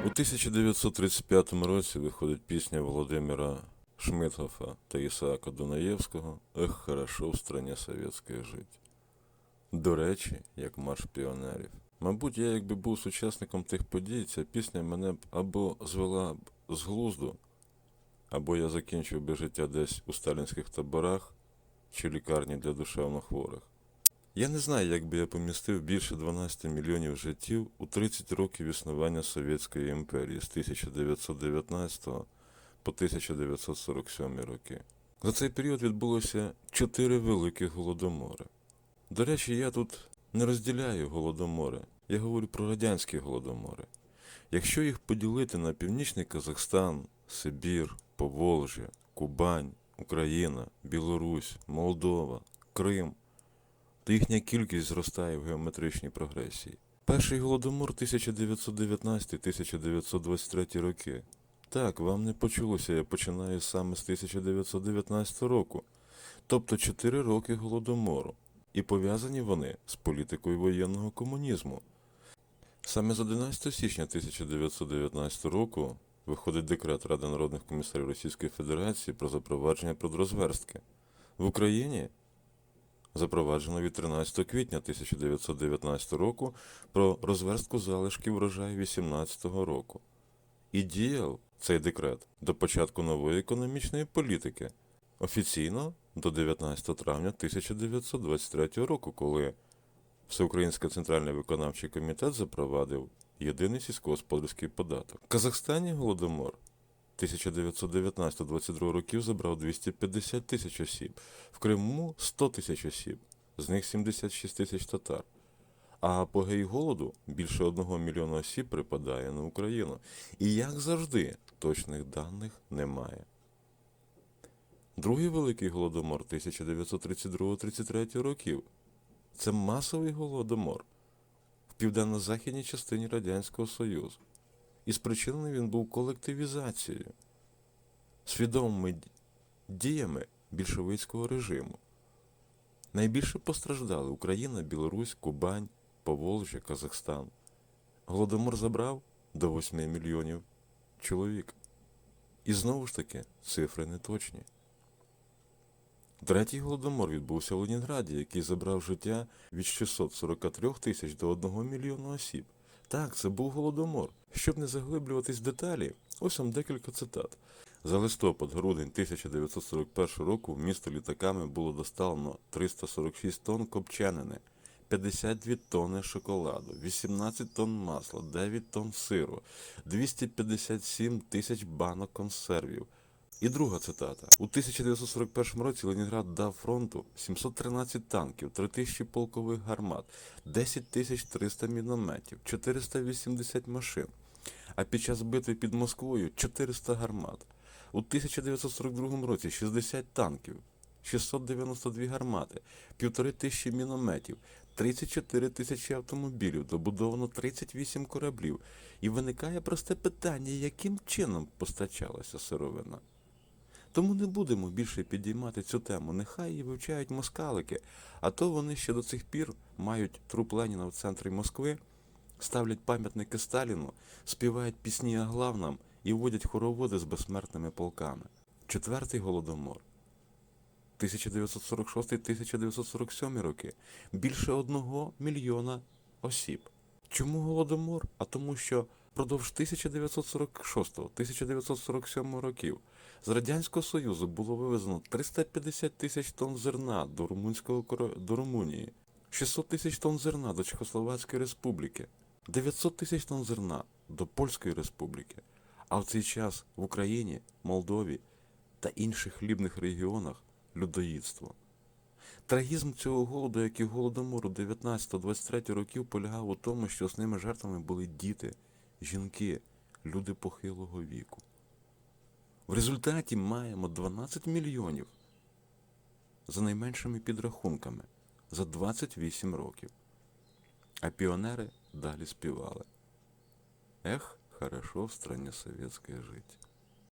1935 році виходить пісня Володимира Шмитгофа та Ісаака Дунаєвського «Ех, хорошо в стране советської жить». До речі, як марш піонерів. Мабуть, я якби був сучасником тих подій, ця пісня мене б або звела б з глузду, або я закінчив би життя десь у сталінських таборах чи лікарні для душевнохворих. Я не знаю, як би я помістив більше 12 мільйонів життів у 30 років існування Совєтської імперії з 1919 по 1947 роки. За цей період відбулося чотири великих голодомори. До речі, я тут не розділяю голодомори, я говорю про радянські голодомори. Якщо їх поділити на Північний Казахстан, Сибір, Поволжя, Кубань, Україна, Білорусь, Молдова, Крим, то їхня кількість зростає в геометричній прогресії. Перший голодомор 1919-1923 роки. Так, вам не почулося, я починаю саме з 1919 року, тобто 4 роки голодомору. І пов'язані вони з політикою воєнного комунізму. Саме з 11 січня 1919 року виходить декрет Ради народних комісарів Російської Федерації про запровадження продрозверстки. В Україні запроваджено від 13 квітня 1919 року про розверстку залишків врожаю 18 року. І діяв цей декрет до початку нової економічної політики, офіційно до 19 травня 1923 року, коли Всеукраїнський центральний виконавчий комітет запровадив єдиний сільськогосподарський податок. В Казахстані голодомор 1919-22 років забрав 250 тисяч осіб, в Криму 100 тисяч осіб, з них 76 тисяч татар. А апогей голоду більше одного мільйона осіб припадає на Україну. І як завжди, точних даних немає. Другий великий голодомор 1932-33 років це масовий голодомор в південно-західній частині Радянського Союзу. І спричинений він був колективізацією, свідомими діями більшовицького режиму. Найбільше постраждали Україна, Білорусь, Кубань, Поволжя, Казахстан. Голодомор забрав до 8 мільйонів чоловік. І знову ж таки, цифри не точні. Третій голодомор відбувся в Ленінграді, який забрав життя від 643 тисяч до 1 мільйона осіб. Так, це був голодомор. Щоб не заглиблюватись в деталі, ось вам декілька цитат. За листопад-грудень 1941 року в місто літаками було доставлено 346 тонн копчанини, 52 тонни шоколаду, 18 тонн масла, 9 тонн сиру, 257 тисяч банок консервів. І друга цитата. У 1941 році Ленінград дав фронту 713 танків, 3000 полкових гармат, 10 300 мінометів, 480 машин. А під час битви під Москвою 400 гармат. У 1942 році 60 танків, 692 гармати, 1500 мінометів, 34 тисячі автомобілів, добудовано 38 кораблів. І виникає просте питання, яким чином постачалася сировина. Тому не будемо більше підіймати цю тему. Нехай її вивчають москалики, а то вони ще до цих пір мають труп Леніна в центрі Москви, ставлять пам'ятники Сталіну, співають пісні о главном і водять хороводи з безсмертними полками. Четвертий голодомор. 1946-1947 роки більше одного мільйона осіб. Чому голодомор? А тому, що впродовж 1946-1947 років з Радянського Союзу було вивезено 350 тисяч тонн зерна до, Румунського, до Румунії, 600 тисяч тонн зерна до Чехословацької Республіки, 900 тисяч тонн зерна до Польської Республіки. А в цей час в Україні, Молдові та інших хлібних регіонах людоїдство. Трагізм цього голоду, як і голодомору 19-23 років, полягав у тому, що з ними жертвами були діти, жінки, люди похилого віку. В результаті маємо 12 мільйонів за найменшими підрахунками за 28 років. А піонери далі співали. Ех, хорошо в стране совєтське жить.